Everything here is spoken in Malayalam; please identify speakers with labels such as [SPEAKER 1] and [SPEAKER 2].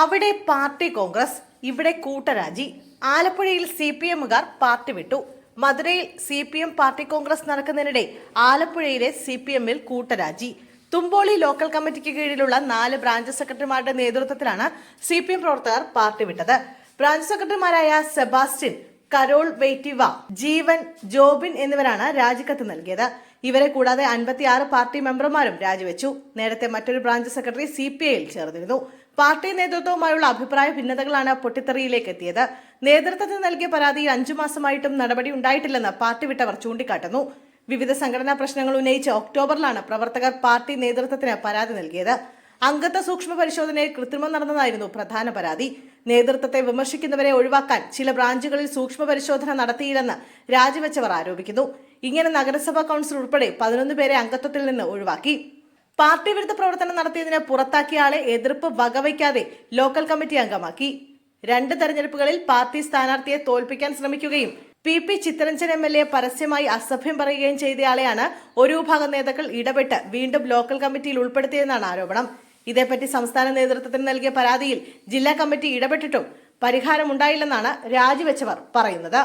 [SPEAKER 1] അവിടെ പാർട്ടി കോൺഗ്രസ് ഇവിടെ കൂട്ടരാജി. ആലപ്പുഴയിൽ സി പി എമ്മുകാർ പാർട്ടി വിട്ടു. മധുരയിൽ C P M party congress നടക്കുന്നതിനിടെ ആലപ്പുഴയിലെ സി പി എമ്മിൽ കൂട്ടരാജി. തുമ്പോളി ലോക്കൽ കമ്മിറ്റിക്ക് കീഴിലുള്ള നാല് ബ്രാഞ്ച് സെക്രട്ടറിമാരുടെ നേതൃത്വത്തിലാണ് സി പി എം പ്രവർത്തകർ പാർട്ടി വിട്ടത്. ബ്രാഞ്ച് സെക്രട്ടറിമാരായ സെബാസ്റ്റ്യൻ കരോൾ വെയ്റ്റിവ ജീവൻ ജോബിൻ എന്നിവരാണ് രാജിക്കത്ത് നൽകിയത്. ഇവരെ കൂടാതെ അൻപത്തിയാറ് പാർട്ടി മെമ്പർമാരും രാജിവെച്ചു. നേരത്തെ മറ്റൊരു ബ്രാഞ്ച് സെക്രട്ടറി സി പി ഐയിൽ ചേർന്നിരുന്നു. പാർട്ടി നേതൃത്വവുമായുള്ള അഭിപ്രായ ഭിന്നതകളാണ് പൊട്ടിത്തെറിയിലേക്ക് എത്തിയത്. നേതൃത്വത്തിന് നൽകിയ പരാതിയിൽ അഞ്ചു മാസമായിട്ടും നടപടി ഉണ്ടായിട്ടില്ലെന്ന് പാർട്ടി വിട്ടവർ ചൂണ്ടിക്കാട്ടുന്നു. വിവിധ സംഘടനാ പ്രശ്നങ്ങൾ ഉന്നയിച്ച് ഒക്ടോബറിലാണ് പ്രവർത്തകർ പാർട്ടി നേതൃത്വത്തിന് പരാതി നൽകിയത്. അംഗത്വ സൂക്ഷ്മ പരിശോധനയിൽ കൃത്രിമം നടന്നതായിരുന്നു പ്രധാന പരാതി. നേതൃത്വത്തെ വിമർശിക്കുന്നവരെ ഒഴിവാക്കാൻ ചില ബ്രാഞ്ചുകളിൽ സൂക്ഷ്മ പരിശോധന നടത്തിയില്ലെന്ന് രാജിവെച്ചവർ ആരോപിക്കുന്നു. ഇങ്ങനെ നഗരസഭാ കൗൺസിൽ ഉൾപ്പെടെ പതിനൊന്ന് പേരെ അംഗത്വത്തിൽ നിന്ന് ഒഴിവാക്കി. പാർട്ടി വിരുദ്ധ പ്രവർത്തനം നടത്തിയതിന് പുറത്താക്കിയ ആളെ എതിർപ്പ് വകവയ്ക്കാതെ ലോക്കൽ കമ്മിറ്റി അംഗമാക്കി. രണ്ട് തെരഞ്ഞെടുപ്പുകളിൽ പാർട്ടി സ്ഥാനാർത്ഥിയെ തോൽപ്പിക്കാൻ ശ്രമിക്കുകയും P P Chittaranjan M L A പരസ്യമായി അസഭ്യം പറയുകയും ചെയ്തയാളെയാണ് ഒരു വിഭാഗം നേതാക്കൾ ഇടപെട്ട് വീണ്ടും ലോക്കൽ കമ്മിറ്റിയിൽ ഉൾപ്പെടുത്തിയെന്നാണ് ആരോപണം. ഇതേപ്പറ്റി സംസ്ഥാന നേതൃത്വത്തിന് നൽകിയ പരാതിയിൽ ജില്ലാ കമ്മിറ്റി ഇടപെട്ടിട്ടും പരിഹാരമുണ്ടായില്ലെന്നാണ് രാജിവെച്ചവർ പറയുന്നത്.